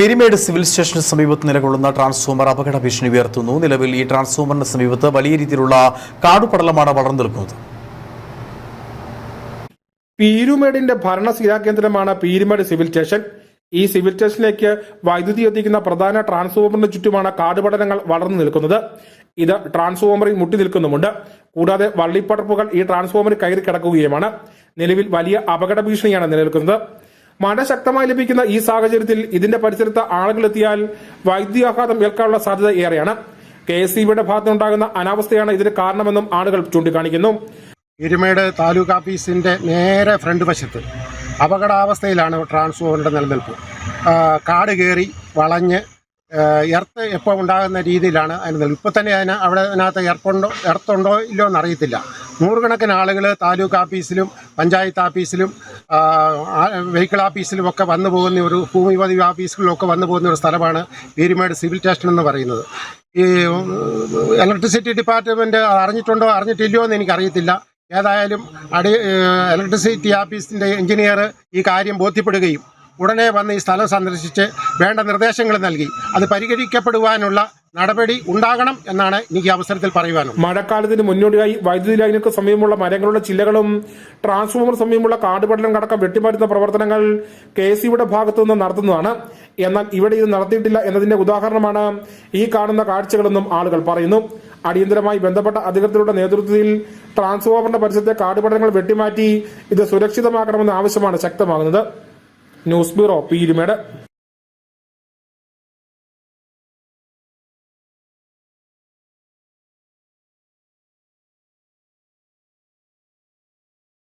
പെരിമേട് civil സ്റ്റേഷന് സമീപത്ത് നിലകൊള്ളുന്ന transformer അപകട ഭീഷണി ഉയർത്തുന്നു. നിലവിൽ ഈ ട്രാൻസ്ഫോമറിന് സമീപത്ത് വലിയ രീതിയിലുള്ള കാടുപടലമാണ് വളർന്നു നിൽക്കുന്നത്. പീരുമേടിന്റെ ഭരണസ്ഥിരാ കേന്ദ്രമാണ് പീരുമേട് സിവിൽ സ്റ്റേഷൻ. ഈ സിവിൽ സ്റ്റേഷനിലേക്ക് വൈദ്യുതി എത്തിക്കുന്ന പ്രധാന ട്രാൻസ്ഫോമറിന് ചുറ്റുമാണ് കാടുപടലങ്ങൾ വളർന്നു നിൽക്കുന്നത്. ഇത് ട്രാൻസ്ഫോമറിൽ മുട്ടി നിൽക്കുന്നുമുണ്ട്. കൂടാതെ വള്ളിപ്പടർപ്പുകൾ ഈ ട്രാൻസ്ഫോമറിൽ കയറി കിടക്കുകയുമാണ്. നിലവിൽ വലിയ അപകട ഭീഷണിയാണ് നിലനിൽക്കുന്നത്. മഴ ശക്തമായി ലഭിക്കുന്ന ഈ സാഹചര്യത്തിൽ ഇതിന്റെ പരിസരത്ത് ആളുകൾ എത്തിയാൽ വൈദ്യുതി ആഘാതം ഏൽക്കാനുള്ള സാധ്യത ഏറെയാണ്. കെ എസ് സി ബിയുടെ ഭാഗത്തുനിന്നുണ്ടാകുന്ന അനാവസ്ഥയാണ് ഇതിന് കാരണമെന്നും ആളുകൾ ചൂണ്ടിക്കാണിക്കുന്നു. എരുമേട് താലൂക്ക് ഓഫീസിന്റെ നേരെ ഫ്രണ്ട് വശത്ത് അപകടാവസ്ഥയിലാണ് ട്രാൻസ്ഫോമറിന്റെ നിലനിൽപ്പ്. കാട് കയറി വളഞ്ഞ് എർത്ത് എപ്പോൾ ഉണ്ടാകുന്ന രീതിയിലാണ് അതിന് ഇപ്പോൾ തന്നെ അതിന് അവിടെ അതിനകത്ത് എർത്തുണ്ടോ എർത്തുണ്ടോ ഇല്ലയോ എന്നറിയത്തില്ല നൂറുകണക്കിന് ആളുകൾ താലൂക്ക് ഓഫീസിലും പഞ്ചായത്ത് ഓഫീസിലും ആ, ആ, വെഹിക്കിൾ ഓഫീസിലും ഒക്കെ വന്നു പോകുന്ന ഒരു ഭൂമി പതിവ് ഓഫീസുകളിലൊക്കെ വന്നു പോകുന്ന ഒരു സ്ഥലമാണ് പീരുമേട് സിവിൽ സ്റ്റേഷൻ എന്ന് പറയുന്നത്. ഈ ഇലക്ട്രിസിറ്റി ഡിപ്പാർട്ട്മെന്റ് അറിഞ്ഞിട്ടുണ്ടോ അറിഞ്ഞിട്ടില്ലയോ എന്ന് എനിക്കറിയത്തില്ല. ഏതായാലും അടി ഇലക്ട്രിസിറ്റി ഓഫീസിന്റെ എഞ്ചിനീയർ ഈ കാര്യം ബോധ്യപ്പെടുകയും ഉടനെ വന്ന് ഈ സ്ഥലം സന്ദർശിച്ച് വേണ്ട നിർദ്ദേശങ്ങൾ നൽകി. അത് പരിഹരിക്കപ്പെടുവാനുള്ള നടപടി ഉണ്ടാകണം എന്നാണ് എനിക്ക് അവസരത്തിൽ പറയുവാനും. മഴക്കാലത്തിന് മുന്നോടിയായി വൈദ്യുതി ലൈനുകൾക്ക് സമീപമുള്ള മരങ്ങളുടെ ചില്ലകളും ട്രാൻസ്ഫോമർ സമീപമുള്ള കാടുപടലം കടക്കം വെട്ടിമാറ്റുന്ന പ്രവർത്തനങ്ങൾ കെ സിയുടെ ഭാഗത്തു നിന്ന് നടത്തുന്നതാണ്. എന്നാൽ ഇവിടെ ഇത് നടത്തിയിട്ടില്ല എന്നതിന്റെ ഉദാഹരണമാണ് ഈ കാണുന്ന കാഴ്ചകളെന്നും ആളുകൾ പറയുന്നു. അടിയന്തരമായി ബന്ധപ്പെട്ട അധികൃതരുടെ നേതൃത്വത്തിൽ ട്രാൻസ്ഫോമറിന്റെ പരിസരത്തെ കാടുപടലങ്ങൾ വെട്ടിമാറ്റി ഇത് സുരക്ഷിതമാക്കണമെന്ന ആവശ്യമാണ് ശക്തമാകുന്നത്. News bureau Peermade.